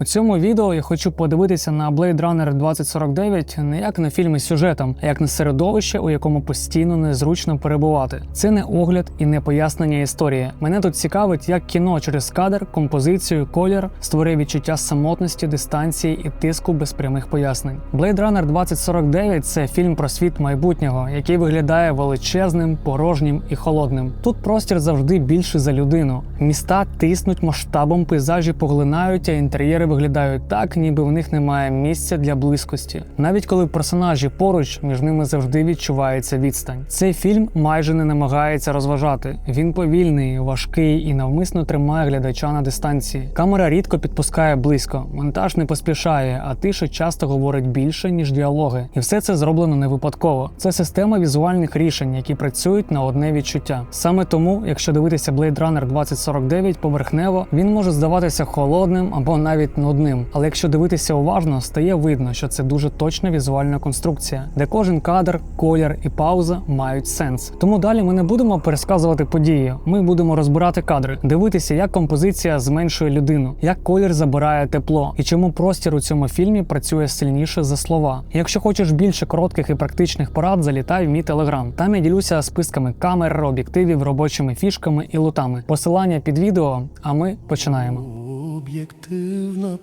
У цьому відео я хочу подивитися на Blade Runner 2049 не як на фільми з сюжетом, а як на середовище, у якому постійно незручно перебувати. Це не огляд і не пояснення історії. Мене тут цікавить, як кіно через кадр, композицію, колір створює відчуття самотності, дистанції і тиску без прямих пояснень. Blade Runner 2049 – це фільм про світ майбутнього, який виглядає величезним, порожнім і холодним. Тут простір завжди більший за людину. Міста тиснуть масштабом, пейзажі поглинають, а інтер'єри виглядають так, ніби в них немає місця для близькості. Навіть коли персонажі поруч, між ними завжди відчувається відстань. Цей фільм майже не намагається розважати. Він повільний, важкий і навмисно тримає глядача на дистанції. Камера рідко підпускає близько, монтаж не поспішає, а тиша часто говорить більше ніж діалоги. І все це зроблено не випадково. Це система візуальних рішень, які працюють на одне відчуття. Саме тому, якщо дивитися Blade Runner 2049 поверхнево, він може здаватися холодним або навіть нудним. Але якщо дивитися уважно, стає видно, що це дуже точна візуальна конструкція, де кожен кадр, колір і пауза мають сенс. Тому далі ми не будемо пересказувати події. Ми будемо розбирати кадри, дивитися, як композиція зменшує людину, як колір забирає тепло, і чому простір у цьому фільмі працює сильніше за слова. Якщо хочеш більше коротких і практичних порад, залітай в мій телеграм. Там я ділюся списками камер, об'єктивів, робочими фішками і лутами. Посилання під відео. А ми починаємо. Об'єктив на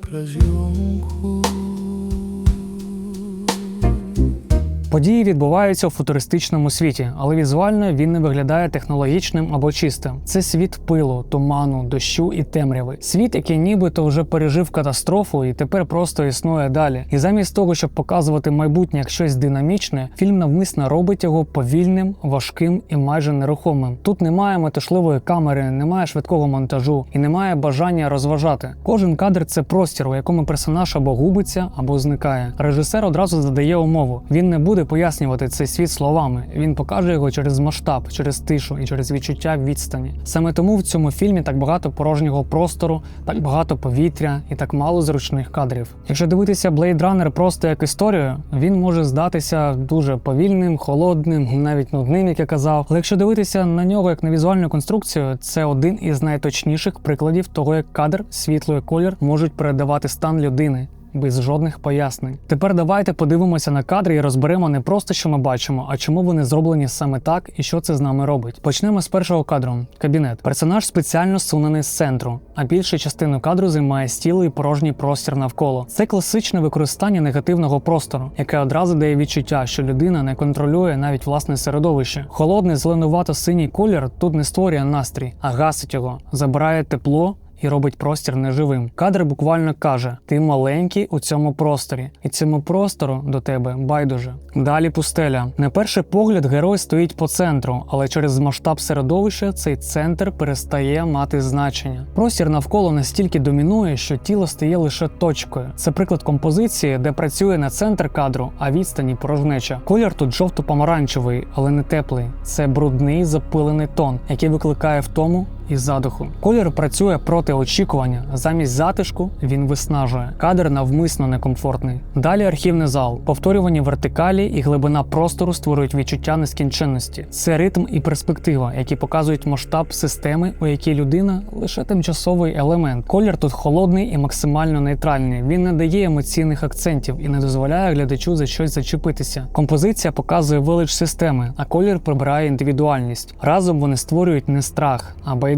Події відбуваються у футуристичному світі, але візуально він не виглядає технологічним або чистим. Це світ пилу, туману, дощу і темряви. Світ, який нібито вже пережив катастрофу і тепер просто існує далі. І замість того, щоб показувати майбутнє як щось динамічне, фільм навмисно робить його повільним, важким і майже нерухомим. Тут немає метушливої камери, немає швидкого монтажу і немає бажання розважати. Кожен кадр це простір, у якому персонаж або губиться, або зникає. Режисер одразу задає умову. Він не буде пояснювати цей світ словами. Він покаже його через масштаб, через тишу і через відчуття відстані. Саме тому в цьому фільмі так багато порожнього простору, так багато повітря і так мало зручних кадрів. Якщо дивитися Blade Runner просто як історію, він може здатися дуже повільним, холодним, навіть нудним, як я казав. Але якщо дивитися на нього як на візуальну конструкцію, це один із найточніших прикладів того, як кадр, світло і колір можуть передавати стан людини без жодних пояснень. Тепер давайте подивимося на кадри і розберемо не просто, що ми бачимо, а чому вони зроблені саме так і що це з нами робить. Почнемо з першого кадру. Кабінет. Персонаж спеціально сунений з центру, а більшу частину кадру займає стіл і порожній простір навколо. Це класичне використання негативного простору, яке одразу дає відчуття, що людина не контролює навіть власне середовище. Холодний зеленувато-синій колір тут не створює настрій, а гасить його, забирає тепло і робить простір неживим. Кадр буквально каже: ти маленький у цьому просторі, і цьому простору до тебе байдуже. Далі пустеля. На перший погляд, герой стоїть по центру, але через масштаб середовища цей центр перестає мати значення. Простір навколо настільки домінує, що тіло стає лише точкою. Це приклад композиції, де працює не центр кадру, а відстані порожнеча. Колір тут жовто-помаранчевий, але не теплий. Це брудний запилений тон, який викликає втому і задуху. Колір працює проти очікування. Замість затишку він виснажує. Кадр навмисно некомфортний. Далі архівний зал. Повторювані вертикалі і глибина простору створюють відчуття нескінченності. Це ритм і перспектива, які показують масштаб системи, у якій людина лише тимчасовий елемент. Колір тут холодний і максимально нейтральний. Він не дає емоційних акцентів і не дозволяє глядачу за щось зачепитися. Композиція показує велич системи, а колір прибирає індивідуальність. Разом вони створюють не страх, а байдужість,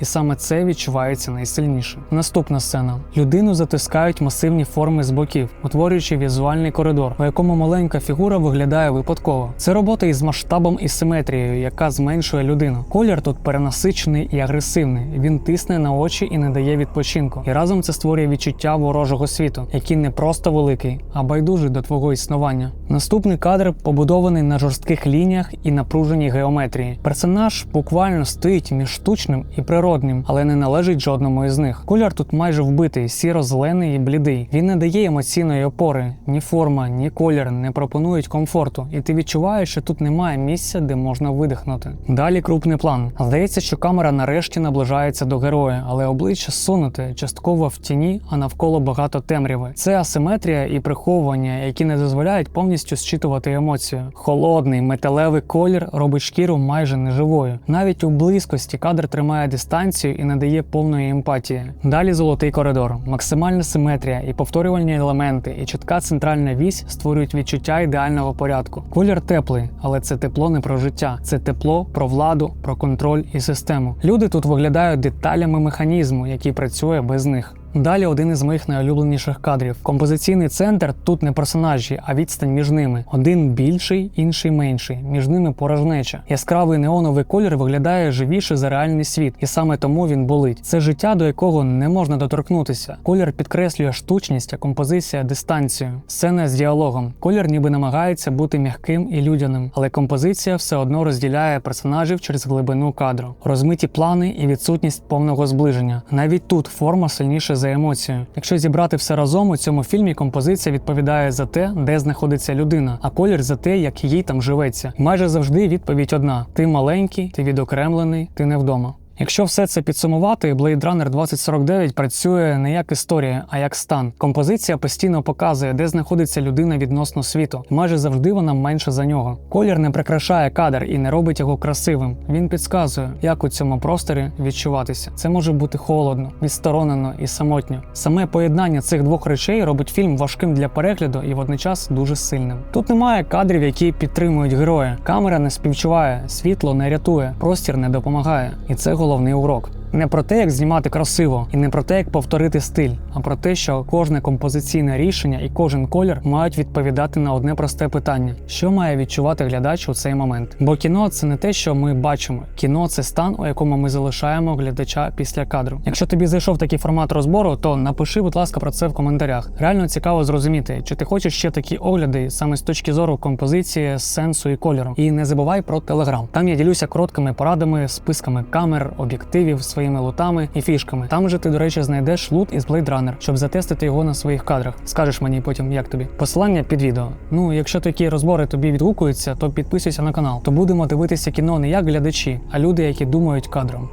і саме це відчувається найсильніше. Наступна сцена: людину затискають масивні форми з боків, утворюючи візуальний коридор, у якому маленька фігура виглядає випадково. Це робота із масштабом і симетрією, яка зменшує людину. Колір тут перенасичений і агресивний. Він тисне на очі і не дає відпочинку. І разом це створює відчуття ворожого світу, який не просто великий, а байдужий до твого існування. Наступний кадр побудований на жорстких лініях і напруженій геометрії. Персонаж буквально стоїть між штучним і природним, але не належить жодному із них. Колір тут майже вбитий, сіро-зелений і блідий. Він не дає емоційної опори, ні форма, ні колір не пропонують комфорту, і ти відчуваєш, що тут немає місця, де можна видихнути. Далі крупний план. Здається, що камера нарешті наближається до героя, але обличчя сунуте, частково в тіні, а навколо багато темряви. Це асиметрія і приховування, які не дозволяють повністю зчитувати емоцію. Холодний металевий колір робить шкіру майже неживою. Навіть у близькості кадр тримає тримає дистанцію і надає повної емпатії. Далі золотий коридор, максимальна симетрія і повторювальні елементи, і чітка центральна вісь створюють відчуття ідеального порядку. Колір теплий, але це тепло не про життя, це тепло про владу, про контроль і систему. Люди тут виглядають деталями механізму, який працює без них. Далі один із моїх найулюбленіших кадрів. Композиційний центр тут не персонажі, а відстань між ними. Один більший, інший менший. Між ними порожнеча. Яскравий неоновий колір виглядає живіше за реальний світ, і саме тому він болить. Це життя, до якого не можна доторкнутися. Колір підкреслює штучність, а композиція дистанцію. Сцена з діалогом. Колір ніби намагається бути м'яким і людяним, але композиція все одно розділяє персонажів через глибину кадру, розмиті плани і відсутність повного зближення. Навіть тут форма сильніше за емоцію. Якщо зібрати все разом у цьому фільмі, композиція відповідає за те, де знаходиться людина, а колір за те, як їй там живеться. Майже завжди відповідь одна: ти маленький, ти відокремлений, ти не вдома. Якщо все це підсумувати, Blade Runner 2049 працює не як історія, а як стан. Композиція постійно показує, де знаходиться людина відносно світу. Майже завжди вона менша за нього. Колір не прикрашає кадр і не робить його красивим. Він підказує, як у цьому просторі відчуватися. Це може бути холодно, відсторонено і самотньо. Саме поєднання цих двох речей робить фільм важким для перегляду і водночас дуже сильним. Тут немає кадрів, які підтримують героя. Камера не співчуває, світло не рятує, простір не допомагає. І це головний урок. Не про те, як знімати красиво, і не про те, як повторити стиль, а про те, що кожне композиційне рішення і кожен колір мають відповідати на одне просте питання: що має відчувати глядач у цей момент. Бо кіно це не те, що ми бачимо. Кіно це стан, у якому ми залишаємо глядача після кадру. Якщо тобі зайшов такий формат розбору, то напиши, будь ласка, про це в коментарях. Реально цікаво зрозуміти, чи ти хочеш ще такі огляди саме з точки зору композиції, сенсу і кольору. І не забувай про телеграм. Там я ділюся короткими порадами, списками камер, об'єктивів, своїми лутами і фішками. Там же ти, до речі, знайдеш лут із Blade Runner, щоб затестити його на своїх кадрах. Скажеш мені потім, як тобі. Посилання під відео. Ну, якщо такі розбори тобі відгукуються, то підписуйся на канал. То будемо дивитися кіно не як глядачі, а люди, які думають кадром.